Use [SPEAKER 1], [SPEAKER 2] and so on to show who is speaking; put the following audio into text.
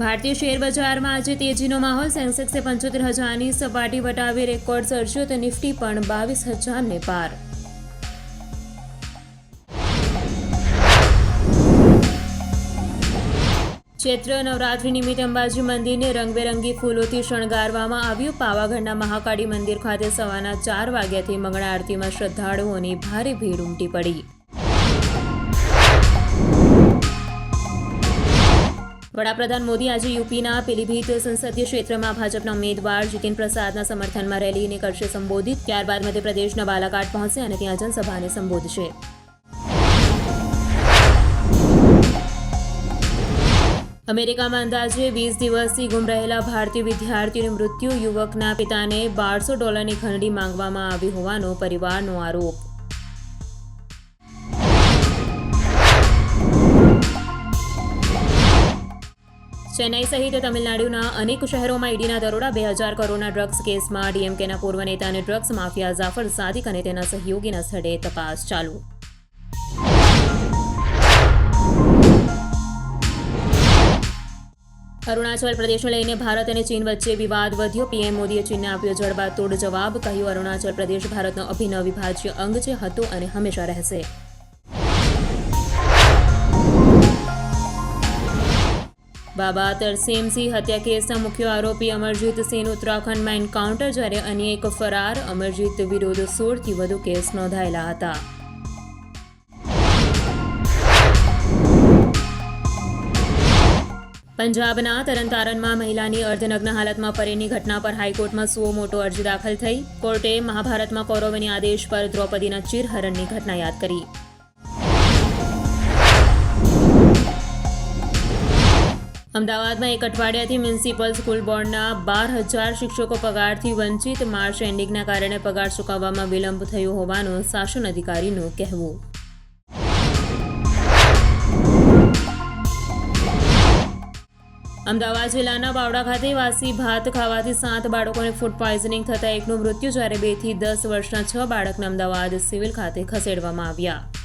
[SPEAKER 1] ભારતીય શેર બજારમાં આજે તેજીનો માહોલ. સેન્સેક્સે પંચોતેર હજારની સપાટી વટાવી રેકોર્ડ સર્જ્યો તો નિફ્ટી પણ બાવીસ હજારને પાર. ચૈત્ર નવરાત્રી નિમિત્તે અંબાજી મંદિરને રંગબેરંગી ફૂલોથી શણગારવામાં આવ્યું. પાવાગઢના મહાકાળી મંદિર ખાતે સવારના ચાર વાગ્યાથી મંગળા આરતીમાં શ્રદ્ધાળુઓની ભારે ભીડ ઉમટી પડી. વડાપ્રધાન મોદી આજે યુપીના પીલીભીત સંસદીય ક્ષેત્રમાં ભાજપના ઉમેદવાર જીતિન પ્રસાદના સમર્થનમાં રેલીને કરશે સંબોધિત. ત્યારબાદ મધ્યપ્રદેશના બાલાઘાટ પહોંચશે અને ત્યાં જનસભાને સંબોધશે. અમેરિકામાં અંદાજે વીસ દિવસથી ગુમ રહેલા ભારતીય વિદ્યાર્થીઓનું મૃત્યુ યુવકના પિતાને બારસો ડોલરની ખંડણી માંગવામાં આવી હોવાનો પરિવારનો આરોપ. ચેન્નાઈ સહિત તમિલનાડુના અનેક શહેરોમાં ઈડીના દરોડા, બે હજાર કરોડના ડ્રગ્સ કેસમાં ડીએમકેના પૂર્વ નેતા અને ડ્રગ્સ માફિયા જાફર સાદિક અને તેના સહયોગીના સ્થળે તપાસ ચાલુ. અરુણાચલ પ્રદેશને લઈને ભારત અને ચીન વચ્ચે વિવાદ વધ્યો. પીએમ મોદીએ ચીનને આપ્યો જડબાતોડ જવાબ. કહ્યું, અરુણાચલ પ્રદેશ ભારતનો અભિન્ન અવિભાજ્ય અંગ છે, હતો અને હંમેશા રહેશે. બાબા તરસેમસિંહ હત્યા કેસના મુખ્ય આરોપી અમરજીત સિંહ ઉત્તરાખંડમાં એન્કાઉન્ટર જ્યારે અન્ય એક ફરાર અમરજીત વિરુદ્ધ સોળથી વધુ કેસ નોંધાયેલા હતા. પંજાબના તરણતારણમાં મહિલાની અર્ધનગ્ન હાલતમાં પરેની ઘટના પર હાઈકોર્ટમાં સુઓ મોટો અરજી દાખલ થઈ. કોર્ટે મહાભારતમાં કૌરવની આદેશ પર દ્રૌપદીના ચીરહરણની ઘટના યાદ કરી. અમદાવાદમાં એક અઠવાડિયાથી મ્યુનિસિપલ સ્કૂલ બોર્ડના બાર હજાર શિક્ષકો પગારથી વંચિત માર્ચ એન્ડિંગના કારણે પગાર ચૂકવવામાં વિલંબ થયો હોવાનું શાસન અધિકારીનું કહેવું. અમદાવાદ જિલ્લાના બાવડા ખાતે વાસી ભાત ખાવાથી સાત બાળકોને ફૂડ પોઈઝનિંગ થતાં એકનું મૃત્યુ જ્યારે બેથી દસ વર્ષના છ બાળકને અમદાવાદ સિવિલ ખાતે ખસેડવામાં આવ્યા.